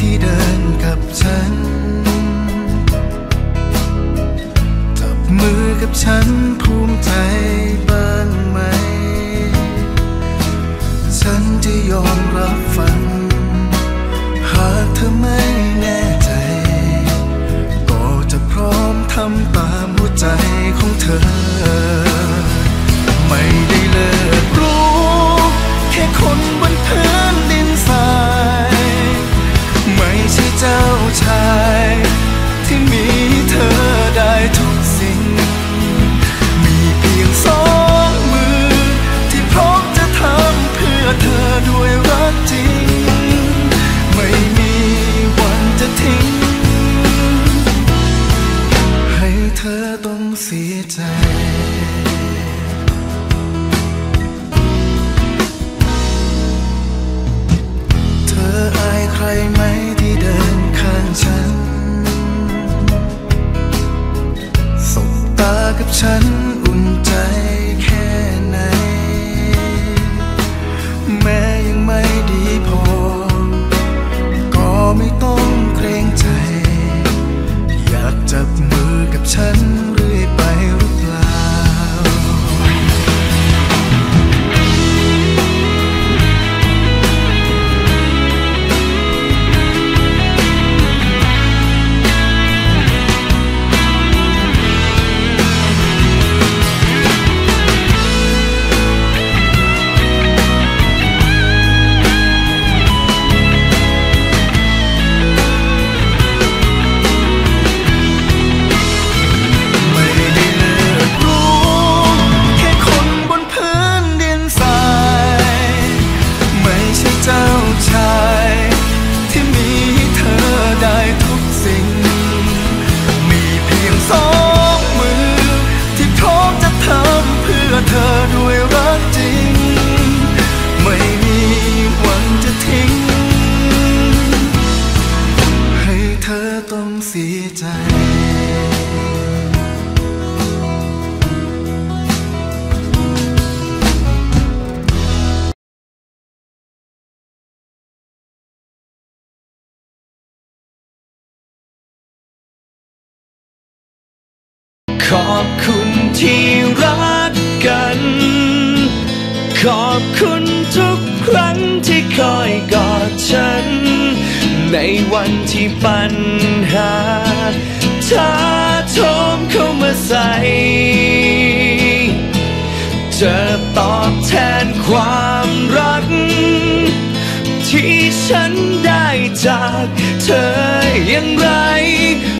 ที่เดินกับฉัน จับมือกับฉันภูมิใจบ้างไหม ฉันจะยอมรับฝัน เสียใจเธออายใครไหมที่เดินข้างฉัน สบตากับฉันอุ่นใจแค่ไหน แม้ยังไม่ดีพอ ก็ไม่ต้องเกรงใจ อยากจับมือกับฉัน ด้วยรักจริง ไม่มีวันจะทิ้ง ให้เธอต้องเสียใจขอบคุณที่ ขอบคุณทุกครั้งที่คอยกอดฉัน ในวันที่ปัญหาท้าโถมเข้ามาใส่จะตอบแทนความรัก ที่ฉันได้จากเธออย่างไร